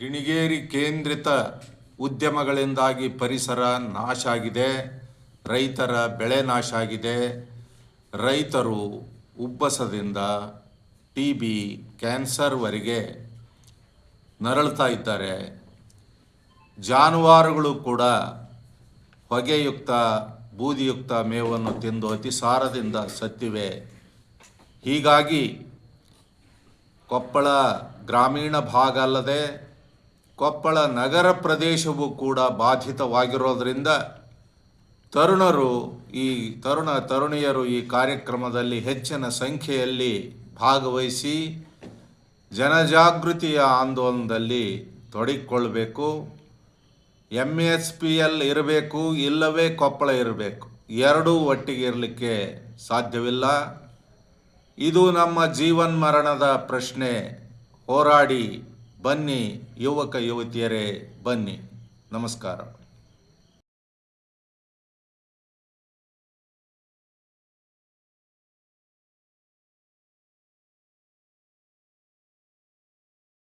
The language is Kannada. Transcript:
ಗಿಣಿಗೇರಿ ಕೇಂದ್ರಿತ ಉದ್ಯಮಗಳಿಂದಾಗಿ ಪರಿಸರ ನಾಶ ಆಗಿದೆ ರೈತರ ಬೆಳೆ ನಾಶ ಆಗಿದೆ ರೈತರು ಉಬ್ಬಸದಿಂದ ಟಿ ಬಿ ಕ್ಯಾನ್ಸರ್ವರೆಗೆ ನರಳ್ತಾ ಇದ್ದಾರೆ. ಜಾನುವಾರುಗಳು ಕೂಡ ಹೊಗೆಯುಕ್ತ, ಬೂದಿಯುಕ್ತ ಮೇವನ್ನು ತಿಂದು ಅತಿಸಾರದಿಂದ ಸತ್ತಿವೆ. ಹೀಗಾಗಿ ಕೊಪ್ಪಳ ಗ್ರಾಮೀಣ ಭಾಗ ಅಲ್ಲದೆ ಕೊಪ್ಪಳ ನಗರ ಪ್ರದೇಶವೂ ಕೂಡ ಬಾಧಿತವಾಗಿರೋದರಿಂದ ತರುಣರು ಈ ತರುಣ ತರುಣಿಯರು ಈ ಕಾರ್ಯಕ್ರಮದಲ್ಲಿ ಹೆಚ್ಚಿನ ಸಂಖ್ಯೆಯಲ್ಲಿ ಭಾಗವಹಿಸಿ ಜನಜಾಗೃತಿಯ ಆಂದೋಲನದಲ್ಲಿ ತೊಡಗಿಕೊಳ್ಬೇಕು ಎಂ ಎಸ್ ಪಿ ಎಲ್ ಇರಬೇಕು, ಇಲ್ಲವೇ ಕೊಪ್ಪಳ ಇರಬೇಕು. ಎರಡೂ ಒಟ್ಟಿಗೆ ಇರಲಿಕ್ಕೆ ಸಾಧ್ಯವಿಲ್ಲ. ಇದು ನಮ್ಮ ಜೀವನ್ಮರಣದ ಪ್ರಶ್ನೆ. ಹೋರಾಡಿ ಬನ್ನಿ ಯುವಕ ಯುವತಿಯರೇ ಬನ್ನಿ. ನಮಸ್ಕಾರ.